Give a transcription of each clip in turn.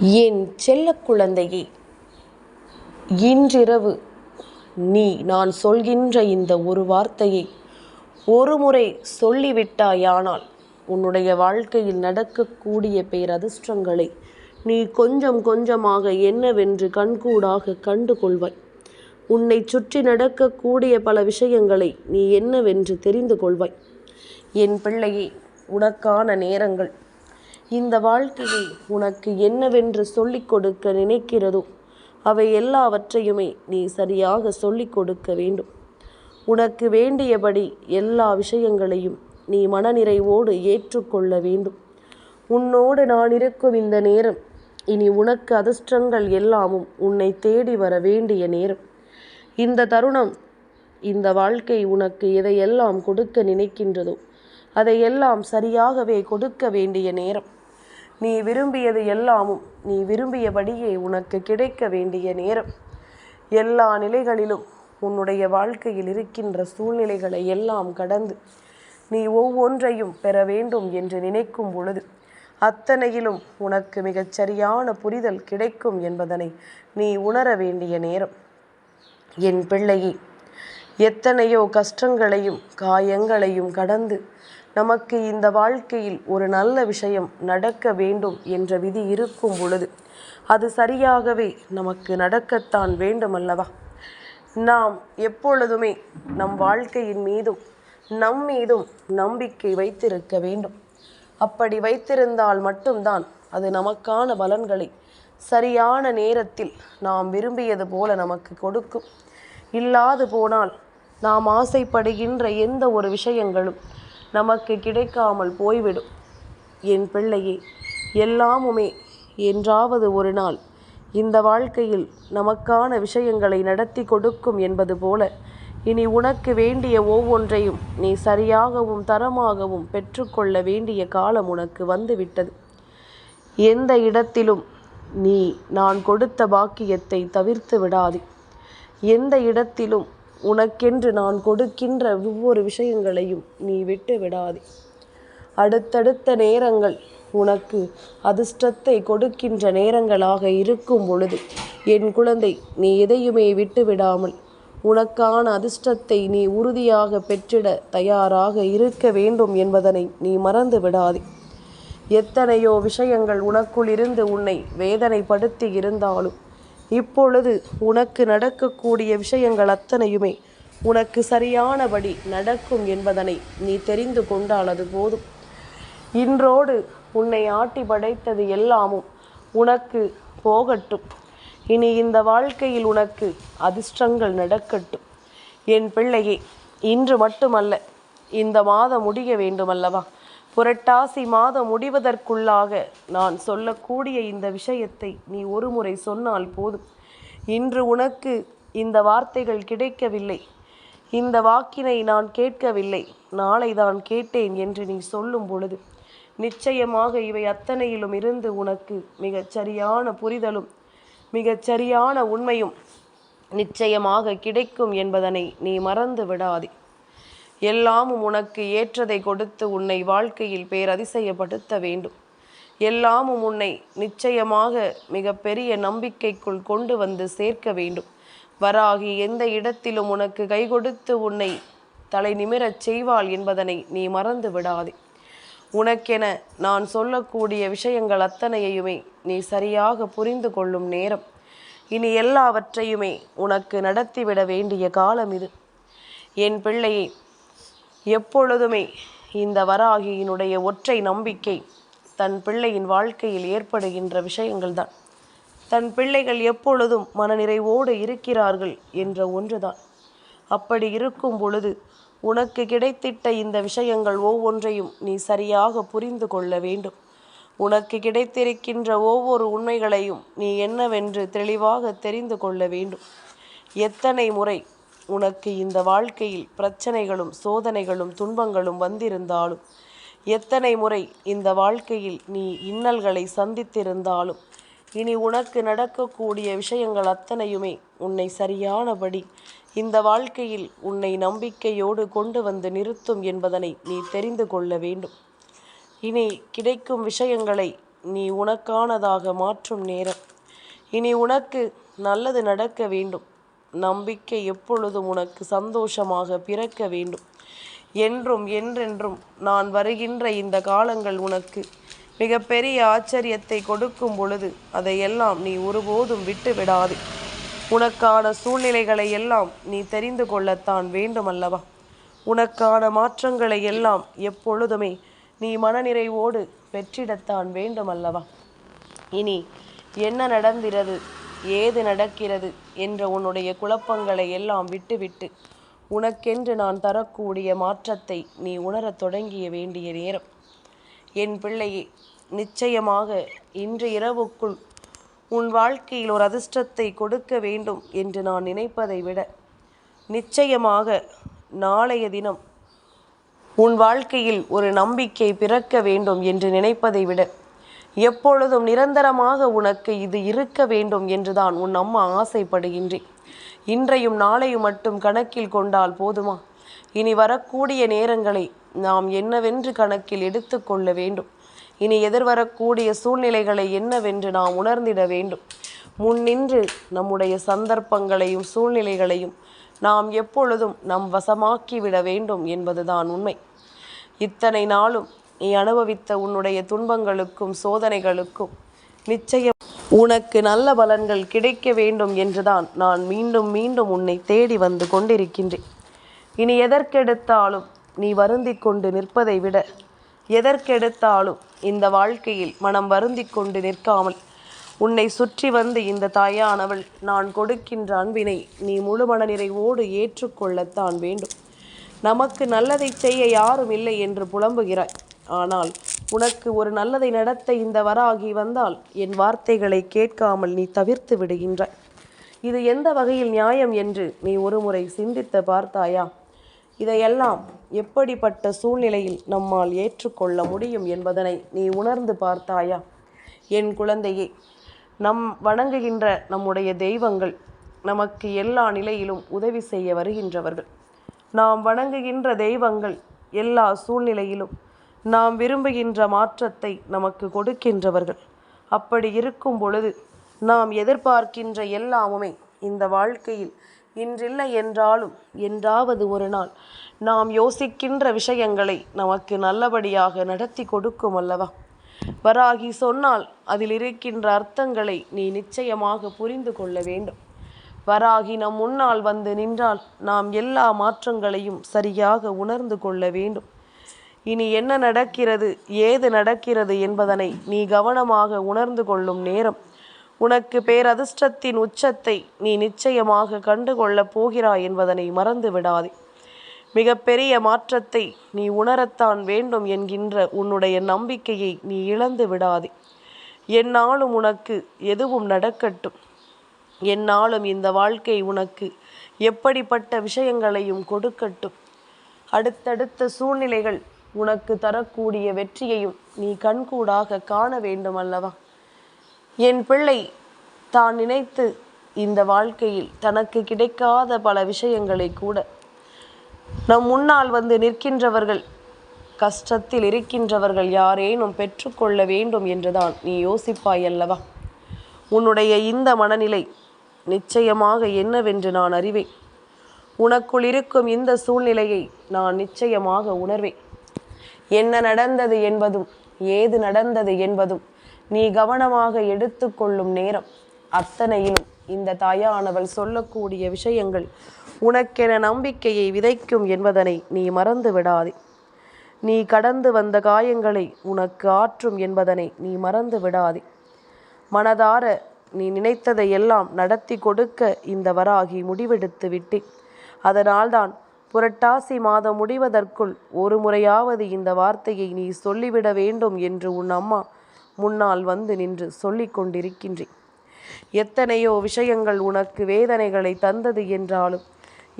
என் செல்ல குழந்தையே இன்றிரவு நீ நான் சொல்கின்ற இந்த ஒரு வார்த்தையை ஒருமுறை சொல்லிவிட்டாயானால் உன்னுடைய வாழ்க்கையில் நடக்கக்கூடிய பேரதிர்ஷ்டங்களை நீ கொஞ்சம் கொஞ்சமாக என்னவென்று கண்கூடாக கண்டு கொள்வாய் உன்னை சுற்றி நடக்கக்கூடிய பல விஷயங்களை நீ என்னவென்று தெரிந்து கொள்வாய். என் பிள்ளையே உனக்கான நேரங்கள் இந்த வாழ்க்கையை உனக்கு என்னவென்று சொல்லிக் கொடுக்க நினைக்கிறதோ அவை எல்லாவற்றையுமே நீ சரியாக சொல்லிக் கொடுக்க வேண்டும். உனக்கு வேண்டியபடி எல்லா விஷயங்களையும் நீ மனநிறைவோடு ஏற்றுக்கொள்ள வேண்டும். உன்னோடு நான் இருக்கும் இந்த நேரம் இனி உனக்கு அதிர்ஷ்டங்கள் எல்லாமும் உன்னை தேடி வர வேண்டிய நேரம். இந்த தருணம் இந்த வாழ்க்கை உனக்கு எதையெல்லாம் கொடுக்க நினைக்கின்றதோ அதையெல்லாம் சரியாகவே கொடுக்க வேண்டிய நேரம். நீ விரும்பியது எல்லாமும் நீ விரும்பியபடியே உனக்கு கிடைக்க வேண்டிய நேரம். எல்லா நிலைகளிலும் உன்னுடைய வாழ்க்கையில் இருக்கின்ற சூழ்நிலைகளை எல்லாம் கடந்து நீ ஒவ்வொன்றையும் பெற வேண்டும் என்று நினைக்கும் பொழுது அத்தனையிலும் உனக்கு மிகச் சரியான புரிதல் கிடைக்கும் என்பதனை நீ உணர வேண்டிய நேரம். என் பிள்ளையே எத்தனையோ கஷ்டங்களையும் காயங்களையும் கடந்து நமக்கு இந்த வாழ்க்கையில் ஒரு நல்ல விஷயம் நடக்க வேண்டும் என்ற விதி இருக்கும் பொழுது அது சரியாகவே நமக்கு நடக்கத்தான் வேண்டும் அல்லவா நாம் எப்பொழுதுமே நம் வாழ்க்கையின் மீதும் நம் மீதும் நம்பிக்கை வைத்திருக்க வேண்டும். அப்படி வைத்திருந்தால் மட்டும்தான் அது நமக்கான பலன்களை சரியான நேரத்தில் நாம் விரும்பியது போல நமக்கு கொடுக்கும். இல்லாது போனால் நாம் ஆசைப்படுகின்ற எந்த ஒரு விஷயங்களும் நமக்கு கிடைக்காமல் போய்விடும். என் பிள்ளையே எல்லாமுமே என்றாவது ஒரு நாள் இந்த வாழ்க்கையில் நமக்கான விஷயங்களை நடத்தி கொடுக்கும் என்பது போல இனி உனக்கு வேண்டிய ஒவ்வொன்றையும் நீ சரியாகவும் தரமாகவும் பெற்றுக்கொள்ள வேண்டிய காலம் உனக்கு வந்துவிட்டது. எந்த இடத்திலும் நீ நான் கொடுத்த பாக்கியத்தை தவிர்த்து விடாதே. எந்த இடத்திலும் உனக்கென்று நான் கொடுக்கின்ற ஒவ்வொரு விஷயங்களையும் நீ விட்டு விடாதே அடுத்தடுத்த நேரங்கள் உனக்கு அதிர்ஷ்டத்தை கொடுக்கின்ற நேரங்களாக இருக்கும் பொழுது என் குழந்தை நீ எதையுமே விட்டு விடாமல் உனக்கான அதிர்ஷ்டத்தை நீ உறுதியாக பெற்றிட தயாராக இருக்க வேண்டும் என்பதனை நீ மறந்து விடாதே எத்தனையோ விஷயங்கள் உனக்குள் இருந்து உன்னை வேதனைப்படுத்தி இருந்தாலும் இப்பொழுது உனக்கு நடக்கக்கூடிய விஷயங்கள் அத்தனையுமே உனக்கு சரியானபடி நடக்கும் என்பதனை நீ தெரிந்து கொண்டால் அது போதும். இன்றோடு உன்னை ஆட்டி படைத்தது எல்லாமும் உனக்கு போகட்டும். இனி இந்த வாழ்க்கையில் உனக்கு அதிர்ஷ்டங்கள் நடக்கட்டும். என் பிள்ளையே இன்று மட்டுமல்ல இந்த மாதம் முடிய வேண்டுமல்லவா? புரட்டாசி மாதம் முடிவதற்குள்ளாக நான் சொல்லக்கூடிய இந்த விஷயத்தை நீ ஒரு முறை சொன்னால் போதும். இன்று உனக்கு இந்த வார்த்தைகள் கிடைக்கவில்லை. இந்த வாக்கினை நான் கேட்கவில்லை. நாளை தான் கேட்டேன் என்று நீ சொல்லும் பொழுது நிச்சயமாக இவை அத்தனையிலும் இருந்து உனக்கு மிகச் சரியான புரிதலும் மிகச் சரியான உண்மையும் நிச்சயமாக கிடைக்கும் என்பதனை நீ மறந்து விடாதே. எல்லாம் உனக்கு ஏற்றதை கொடுத்து உன்னை வாழ்க்கையில் பேரதிசயப்படுத்த வேண்டும். எல்லாமும் உன்னை நிச்சயமாக மிகப்பெரிய நம்பிக்கைக்குள் கொண்டு வந்து சேர்க்க வேண்டும். வராகி எந்த இடத்திலும் உனக்கு கை கொடுத்து உன்னை தலை நிமிரச் செய்வாள் என்பதனை நீ மறந்து விடாதே. உனக்கென நான் சொல்லக்கூடிய விஷயங்கள் அத்தனையுமே நீ சரியாக புரிந்து கொள்ளும் நேரம். இனி எல்லாவற்றையுமே உனக்கு நடத்திவிட வேண்டிய காலம் இது. என் பிள்ளையை எப்பொழுதுமே இந்த வராகியினுடைய ஒற்றை நம்பிக்கை தன் பிள்ளையின் வாழ்க்கையில் ஏற்படுகின்ற விஷயங்கள் தான் தன் பிள்ளைகள் எப்பொழுதும் மனநிறைவோடு இருக்கிறார்கள் என்ற ஒன்றுதான். அப்படி இருக்கும் பொழுது உனக்கு கிடைத்திட்ட இந்த விஷயங்கள் ஒவ்வொன்றையும் நீ சரியாக புரிந்து கொள்ள வேண்டும். உனக்கு கிடைத்திருக்கின்ற ஒவ்வொரு உண்மைகளையும் நீ என்னவென்று தெளிவாக தெரிந்து கொள்ள வேண்டும். எத்தனை முறை உனக்கு இந்த வாழ்க்கையில் பிரச்சனைகளும் சோதனைகளும் துன்பங்களும் வந்திருந்தாலும் எத்தனை முறை இந்த வாழ்க்கையில் நீ இன்னல்களை சந்தித்திருந்தாலும் இனி உனக்கு நடக்கக்கூடிய விஷயங்கள் அத்தனையுமே உன்னை சரியானபடி இந்த வாழ்க்கையில் உன்னை நம்பிக்கையோடு கொண்டு வந்து நிறுத்தும் என்பதனை நீ தெரிந்து கொள்ள வேண்டும். இனி கிடைக்கும் விஷயங்களை நீ உனக்கானதாக மாற்றும் நேரம். இனி உனக்கு நல்லது நடக்க வேண்டும். நம்பிக்கை எப்பொழுதும் உனக்கு சந்தோஷமாக பிறக்க வேண்டும். என்றும் என்றென்றும் நான் வருகின்ற இந்த காலங்கள் உனக்கு மிகப்பெரிய ஆச்சரியத்தை கொடுக்கும் பொழுது அதையெல்லாம் நீ ஒருபோதும் விட்டு விடாது உனக்கான சூழ்நிலைகளை எல்லாம் நீ தெரிந்து கொள்ளத்தான் வேண்டுமல்லவா? உனக்கான மாற்றங்களை எல்லாம் எப்பொழுதுமே நீ மனநிறைவோடு பெற்றிடத்தான் வேண்டுமல்லவா? இனி என்ன நடந்திரது? ஏது நடக்கிறது என்ற உன்னுடைய குழப்பங்களை எல்லாம் விட்டுவிட்டு உனக்கென்று நான் தரக்கூடிய மாற்றத்தை நீ உணரத் தொடங்கிய வேண்டிய நேரம். என் பிள்ளையே நிச்சயமாக இன்று இரவுக்குள் உன் வாழ்க்கையில் ஒரு அதிர்ஷ்டத்தை கொடுக்க வேண்டும் என்று நான் நினைப்பதை விட நிச்சயமாக நாளைய தினம் உன் வாழ்க்கையில் ஒரு நம்பிக்கை பிறக்க வேண்டும் என்று நினைப்பதை விட எப்பொழுதும் நிரந்தரமாக உனக்கு இது இருக்க வேண்டும் என்றுதான் உன் அம்மா ஆசைப்படுகின்றேன் இன்றையும் நாளையும் மட்டும் கணக்கில் கொண்டால் போதுமா? இனி வரக்கூடிய நேரங்களை நாம் என்னவென்று கணக்கில் எடுத்துக்கொள்ள வேண்டும். இனி எதிர்வரக்கூடிய சூழ்நிலைகளை என்னவென்று நாம் உணர்ந்திட வேண்டும். முன்னின்று நம்முடைய சந்தர்ப்பங்களையும் சூழ்நிலைகளையும் நாம் எப்பொழுதும் நம் வசமாக்கிவிட வேண்டும் என்பதுதான் உண்மை. இத்தனை நாளும் நீ அனுபவித்த உன்னுடைய துன்பங்களுக்கும் சோதனைகளுக்கும் நிச்சயம் உனக்கு நல்ல பலன்கள் கிடைக்க வேண்டும் என்றுதான் நான் மீண்டும் மீண்டும் உன்னை தேடி வந்து கொண்டிருக்கின்றேன். இனி எதற்கெடுத்தாலும் நீ வருந்தி கொண்டு நிற்பதை விட எதற்கெடுத்தாலும் இந்த வாழ்க்கையில் மனம் வருந்தி கொண்டு நிற்காமல் உன்னை சுற்றி வந்து இந்த தாயானவள் நான் கொடுக்கின்ற அன்பினை நீ முழு மனநிறைவோடு ஏற்றுக்கொள்ளத்தான் வேண்டும். நமக்கு நல்லதை செய்ய யாரும் இல்லை என்று புலம்புகிறாய். ஆனால் உனக்கு ஒரு நல்லதை நடத்த இந்த வராகி வந்தால் என் வார்த்தைகளை கேட்காமல் நீ தவிர்த்து விடுகின்றாய் இது எந்த வகையில் நியாயம் என்று நீ ஒருமுறை சிந்தித்து பார்த்தாயா? இதையெல்லாம் எப்படிப்பட்ட சூழ்நிலையில் நம்மால் ஏற்றுக்கொள்ள முடியும் என்பதனை நீ உணர்ந்து பார்த்தாயா? என் குழந்தையே நம் வணங்குகின்ற நம்முடைய தெய்வங்கள் நமக்கு எல்லா நிலையிலும் உதவி செய்ய வருகின்றவர்கள். நாம் வணங்குகின்ற தெய்வங்கள் எல்லா சூழ்நிலையிலும் நாம் விரும்புகின்ற மாற்றத்தை நமக்கு கொடுக்கின்றவர்கள். அப்படி இருக்கும் பொழுது நாம் எதிர்பார்க்கின்ற எல்லாமுமே இந்த வாழ்க்கையில் இன்றில்லை என்றாலும் என்றாவது ஒரு நாள் நாம் யோசிக்கின்ற விஷயங்களை நமக்கு நல்லபடியாக நடத்தி கொடுக்கும் அல்லவா? வராகி சொன்னால் அதில் இருக்கின்ற அர்த்தங்களை நீ நிச்சயமாக புரிந்து கொள்ள வேண்டும். வராகி நம் முன்னால் வந்து நின்றால் நாம் எல்லா மாற்றங்களையும் சரியாக உணர்ந்து கொள்ள வேண்டும். இனி என்ன நடக்கிறது ஏது நடக்கிறது என்பதனை நீ கவனமாக உணர்ந்து கொள்ளும் நேரம். உனக்கு பேரதிர்ஷ்டத்தின் உச்சத்தை நீ நிச்சயமாக கண்டுகொள்ளப் போகிறாய் என்பதனை மறந்து விடாதே. மிகப்பெரிய மாற்றத்தை நீ உணரத்தான் வேண்டும் என்கின்ற உன்னுடைய நம்பிக்கையை நீ இழந்து விடாதே. என்னாலும் உனக்கு எதுவும் நடக்கட்டும். என்னாலும் இந்த வாழ்க்கை உனக்கு எப்படிப்பட்ட விஷயங்களையும் கொடுக்கட்டும். அடுத்தடுத்த சூழ்நிலைகள் உனக்கு தரக்கூடிய வெற்றியையும் நீ கண்கூடாக காண வேண்டும் அல்லவா என் பிள்ளை தான் நினைத்து இந்த வாழ்க்கையில் தனக்கு கிடைக்காத பல விஷயங்களை கூட நம் முன்னால் வந்து நிற்கின்றவர்கள் கஷ்டத்தில் இருக்கின்றவர்கள் யாரேனும் பெற்றுக்கொள்ள வேண்டும் என்றுதான் நீ யோசிப்பாய் அல்லவா உன்னுடைய இந்த மனநிலை நிச்சயமாக என்னவென்று நான் அறிவேன். உனக்குள் இருக்கும் இந்த சூழ்நிலையை நான் நிச்சயமாக உணர்வேன். என்ன நடந்தது என்பதும் ஏது நடந்தது என்பதும் நீ கவனமாக எடுத்துக்கொள்ளும் நேரம். அத்தனையிலும் இந்த தாயானவள் சொல்லக்கூடிய விஷயங்கள் உனக்கென நம்பிக்கையை விதைக்கும் என்பதனை நீ மறந்து விடாதே. நீ கடந்து வந்த காயங்களை உனக்கு ஆற்றும் என்பதனை நீ மறந்து விடாதே. மனதார நீ நினைத்ததை எல்லாம் நடத்தி கொடுக்க இந்த வராகி முடிவெடுத்து விட்டேன். அதனால்தான் புரட்டாசி மாதம் முடிவதற்குள் ஒரு முறையாவது இந்த வார்த்தையை நீ சொல்லிவிட வேண்டும் என்று உன் அம்மா முன்னால் வந்து நின்று சொல்லிக் கொண்டிருக்கின்றேன். எத்தனையோ விஷயங்கள் உனக்கு வேதனைகளை தந்தது என்றாலும்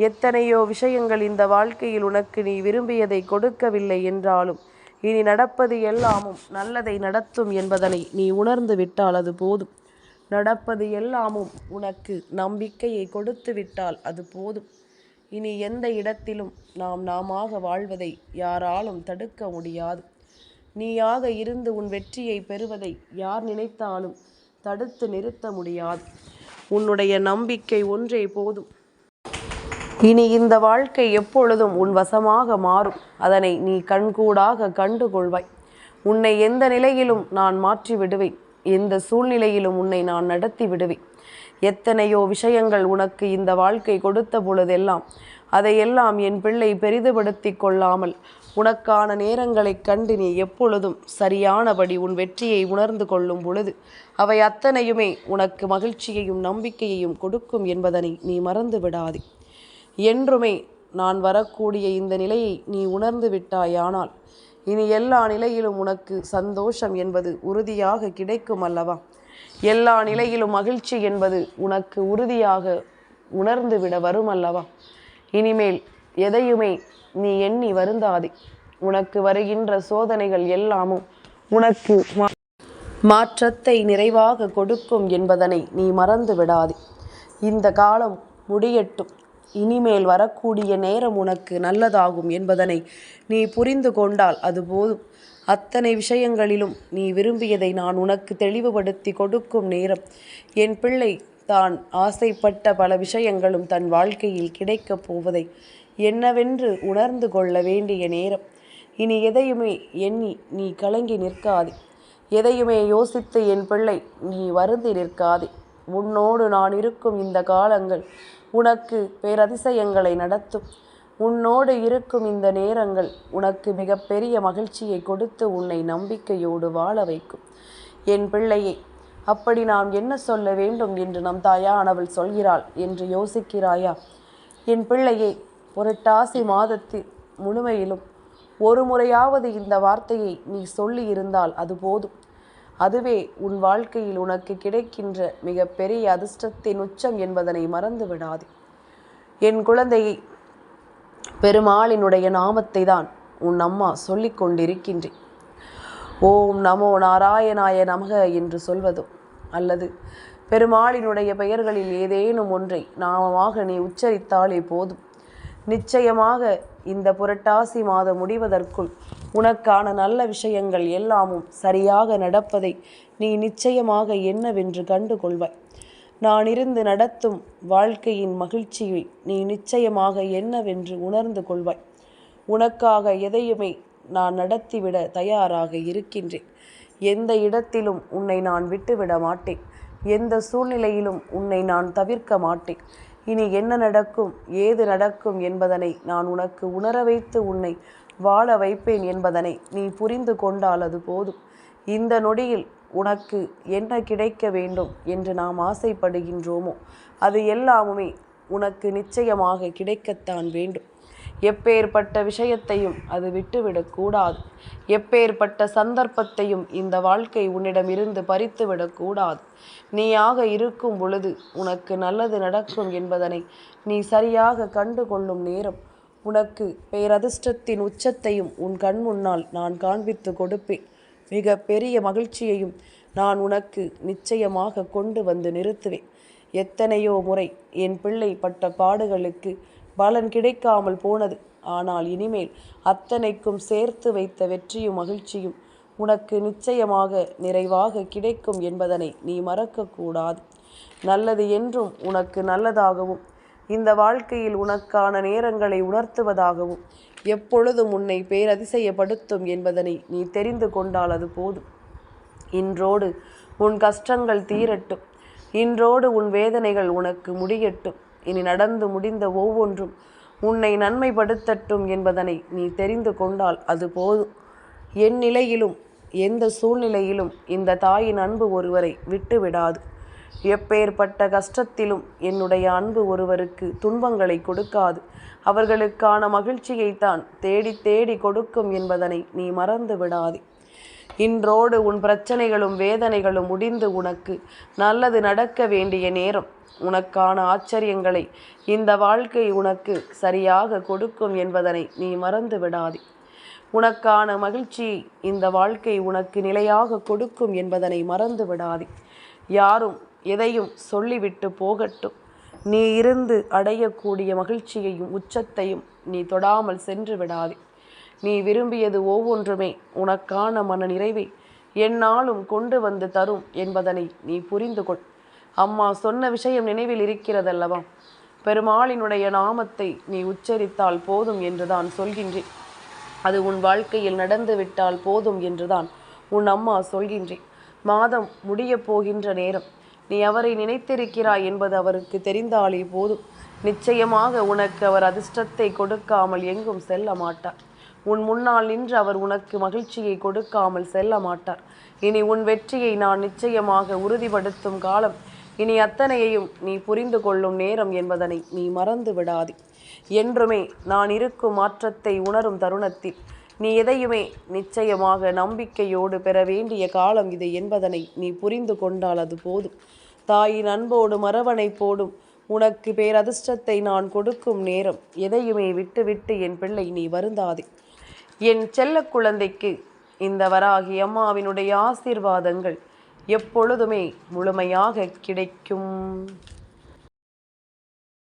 எத்தனையோ விஷயங்கள் இந்த வாழ்க்கையில் உனக்கு நீ விரும்பியதை கொடுக்கவில்லை என்றாலும் இனி நடப்பது எல்லாமும் நல்லதை நடத்தும் என்பதனை நீ உணர்ந்து விட்டால் அது போதும். நடப்பது எல்லாமும் உனக்கு நம்பிக்கையை கொடுத்து விட்டால் அது போதும். இனி எந்த இடத்திலும் நாம் நாமாக வாழ்வதை யாராலும் தடுக்க முடியாது. நீயாக இருந்து உன் வெற்றியை பெறுவதை யார் நினைத்தாலும் தடுத்து நிறுத்த முடியாது. உன்னுடைய நம்பிக்கை ஒன்றே போதும். இனி இந்த வாழ்க்கை எப்பொழுதும் உன் வசமாக மாறும். அதனை நீ கண்கூடாக கண்டுகொள்வாய். உன்னை எந்த நிலையிலும் நான் மாற்றி விடுவேன் எந்த சூழ்நிலையிலும் உன்னை நான் நடத்தி விடுவேன். எத்தனையோ விஷயங்கள் உனக்கு இந்த வாழ்க்கை கொடுத்த பொழுதெல்லாம் அதையெல்லாம் என் பிள்ளை பெரிதுபடுத்தி கொள்ளாமல் உனக்கான நேரங்களைக் கண்டு நீ எப்பொழுதும் சரியானபடி உன் வெற்றியை உணர்ந்து கொள்ளும் பொழுது அவை அத்தனையுமே உனக்கு மகிழ்ச்சியையும் நம்பிக்கையையும் கொடுக்கும் என்பதனை நீ மறந்து விடாதே. என்றுமே நான் வரக்கூடிய இந்த நிலையை நீ உணர்ந்து விட்டாயானால் இனி எல்லா நிலையிலும் உனக்கு சந்தோஷம் என்பது உறுதியாக கிடைக்கும் அல்லவா? எல்லா நிலையிலும் மகிழ்ச்சி என்பது உனக்கு உறுதியாக உணர்ந்து விட வரும் அல்லவா? இனிமேல் எதையுமே நீ எண்ணி வருந்தாதே. உனக்கு வருகின்ற சோதனைகள் எல்லாமும் உனக்கு மாற்றத்தை நிறைவாக கொடுக்கும் என்பதனை நீ மறந்து விடாதே. இந்த காலம் முடியட்டும். இனிமேல் வரக்கூடிய நேரம் உனக்கு நல்லதாகும் என்பதனை நீ புரிந்து கொண்டால் அது போதும். அத்தனை விஷயங்களிலும் நீ விரும்பியதை நான் உனக்கு தெளிவுபடுத்தி கொடுக்கும் நேரம். என் பிள்ளை தான் ஆசைப்பட்ட பல விஷயங்களும் தன் வாழ்க்கையில் கிடைக்கப் போவதை என்னவென்று உணர்ந்து கொள்ள வேண்டிய நேரம். இனி எதையுமே எண்ணி நீ கலங்கி நிற்காதே. எதையுமே யோசித்து என் பிள்ளை நீ வருந்தி நிற்காதே. உன்னோடு நான் இருக்கும் இந்த காலங்கள் உனக்கு பேரதிசயங்களை நடத்தும். உன்னோடு இருக்கும் இந்த நேரங்கள் உனக்கு மிகப்பெரிய மகிழ்ச்சியை கொடுத்து உன்னை நம்பிக்கையோடு வாழ வைக்கும். என் பிள்ளையை அப்படி நாம் என்ன சொல்ல வேண்டும் என்று நம் தாயானவள் சொல்கிறாள் என்று யோசிக்கிறாயா? என் பிள்ளையை புரட்டாசி மாதத்தில் முழுமையிலும் ஒரு முறையாவது இந்த வார்த்தையை நீ சொல்லி இருந்தால் அது போதும். அதுவே உன் வாழ்க்கையில் உனக்கு கிடைக்கின்ற மிகப்பெரிய அதிர்ஷ்டத்தின் உச்சம் என்பதனை மறந்து விடாது என் குழந்தையை பெருமாளினுடைய நாமத்தை தான் உன் அம்மா சொல்லிக் கொண்டிருக்கின்றேன். ஓம் நமோ நாராயணாய நமக என்று சொல்வதோ அல்லது பெருமாளினுடைய பெயர்களில் ஏதேனும் ஒன்றை நாமமாக நீ உச்சரித்தாலே போதும். நிச்சயமாக இந்த புரட்டாசி மாதம் முடிவதற்குள் உனக்கான நல்ல விஷயங்கள் எல்லாமும் சரியாக நடப்பதை நீ நிச்சயமாக என்னவென்று கண்டு கொள்வாய் நான் இருந்து நடத்தும் வாழ்க்கையின் மகிழ்ச்சியை நீ நிச்சயமாக என்னவென்று உணர்ந்து கொள்வாய். உனக்காக எதையுமே நான் நடத்திவிட தயாராக இருக்கின்றேன். எந்த இடத்திலும் உன்னை நான் விட்டுவிட மாட்டேன். எந்த சூழ்நிலையிலும் உன்னை நான் தவிர்க்க மாட்டேன். இனி என்ன நடக்கும் ஏது நடக்கும் என்பதனை நான் உனக்கு உணர வைத்து உன்னை வாழ வைப்பேன் என்பதனை நீ புரிந்து கொண்டால் அது போதும். இந்த நொடியில் உனக்கு என்ன கிடைக்க வேண்டும் என்று நாம் ஆசைப்படுகின்றோமோ அது எல்லாமுமே உனக்கு நிச்சயமாக கிடைக்கத்தான் வேண்டும். எப்பேற்பட்ட விஷயத்தையும் அது விட்டுவிடக்கூடாது எப்பேற்பட்ட சந்தர்ப்பத்தையும் இந்த வாழ்க்கை உன்னிடமிருந்து பறித்துவிடக்கூடாது நீயாக இருக்கும் பொழுது உனக்கு நல்லது நடக்கும் என்பதனை நீ சரியாக கண்டு கொள்ளும் நேரம். உனக்கு பேரதிர்ஷ்டத்தின் உச்சத்தையும் உன் கண் முன்னால் நான் காண்பித்து கொடுப்பேன். மிக பெரிய மகிழ்ச்சியையும் நான் உனக்கு நிச்சயமாக கொண்டு வந்து நிறுத்துவேன். எத்தனையோ முறை என் பிள்ளை பட்ட பாடுகளுக்கு பலன் கிடைக்காமல் போனது. ஆனால் இனிமேல் அத்தனைக்கும் சேர்த்து வைத்த வெற்றியும் மகிழ்ச்சியும் உனக்கு நிச்சயமாக நிறைவாக கிடைக்கும் என்பதனை நீ மறக்கக்கூடாது. நல்லது என்றும் உனக்கு நல்லதாகவும் இந்த வாழ்க்கையில் உனக்கான நேரங்களை உணர்த்துவதாகவும் எப்பொழுதும் உன்னை பேரதிசயப்படுத்தும் என்பதனை நீ தெரிந்து கொண்டால் அது போதும். இன்றோடு உன் கஷ்டங்கள் தீரட்டும். இன்றோடு உன் வேதனைகள் உனக்கு முடியட்டும். இனி நடந்து முடிந்த ஒவ்வொன்றும் உன்னை நன்மைப்படுத்தட்டும் என்பதனை நீ தெரிந்து கொண்டால் அது போதும். என் நிலையிலும் எந்த சூழ்நிலையிலும் இந்த தாயின் அன்பு ஒருவரை விட்டுவிடாது. எப்பேற்பட்ட கஷ்டத்திலும் என்னுடைய அன்பு ஒருவருக்கு துன்பங்களை கொடுக்காது. அவர்களுக்கான மகிழ்ச்சியைத்தான் தேடி தேடி கொடுக்கும் என்பதனை நீ மறந்து விடாதே. இன்றோடு உன் பிரச்சனைகளும் வேதனைகளும் முடிந்து உனக்கு நல்லது நடக்க வேண்டிய நேரம். உனக்கான ஆச்சரியங்களை இந்த வாழ்க்கை உனக்கு சரியாக கொடுக்கும் என்பதனை நீ மறந்து விடாதே. உனக்கான மகிழ்ச்சியை இந்த வாழ்க்கை உனக்கு நிலையாக கொடுக்கும் என்பதனை மறந்து விடாதே. யாரும் எதையும் சொல்லிவிட்டு போகட்டும். நீ இருந்து அடையக்கூடிய மகிழ்ச்சியையும் உச்சத்தையும் நீ தொடாமல் சென்று விடாதே. நீ விரும்பியது ஒவ்வொன்றுமே உனக்கான மன நிறைவை என்னாலும் கொண்டு வந்து தரும் என்பதனை நீ புரிந்து கொள். அம்மா சொன்ன விஷயம் நினைவில் இருக்கிறதல்லவா? பெருமாளினுடைய நாமத்தை நீ உச்சரித்தால் போதும் என்றுதான் சொல்கின்றேன். அது உன் வாழ்க்கையில் நடந்து விட்டால் போதும் என்றுதான் உன் அம்மா சொல்கின்றேன். மாதம் முடியப் போகின்ற நேரம். நீ அவரை நினைத்திருக்கிறாய் என்பது அவருக்கு தெரிந்தாலே போதும். நிச்சயமாக உனக்கு அவர் அதிர்ஷ்டத்தை கொடுக்காமல் எங்கும் செல்ல மாட்டார். உன் முன்னால் நின்று அவர் உனக்கு மகிழ்ச்சியை கொடுக்காமல் செல்ல மாட்டார். இனி உன் வெற்றியை நான் நிச்சயமாக உறுதிப்படுத்தும் காலம் இனி அத்தனையையும் நீ புரிந்து கொள்ளும் நேரம் என்பதனை நீ மறந்து விடாதே என்றுமே நான் இருக்கும் மாற்றத்தை உணரும் தருணத்தில் நீ எதையுமே நிச்சயமாக நம்பிக்கையோடு பெற வேண்டிய காலம் இது என்பதனை நீ புரிந்து கொண்டால் அது போதும். தாயின் அன்போடும் அரவணைப்போடும் உனக்கு பேரதிர்ஷ்டத்தை நான் கொடுக்கும் நேரம் எதையுமே விட்டுவிட்டு என் பிள்ளை நீ வருந்தாதே. என் செல்ல குழந்தைக்கு இந்த வராகி அம்மாவினுடைய ஆசீர்வாதங்கள் எப்பொழுதுமே முழுமையாக கிடைக்கும்.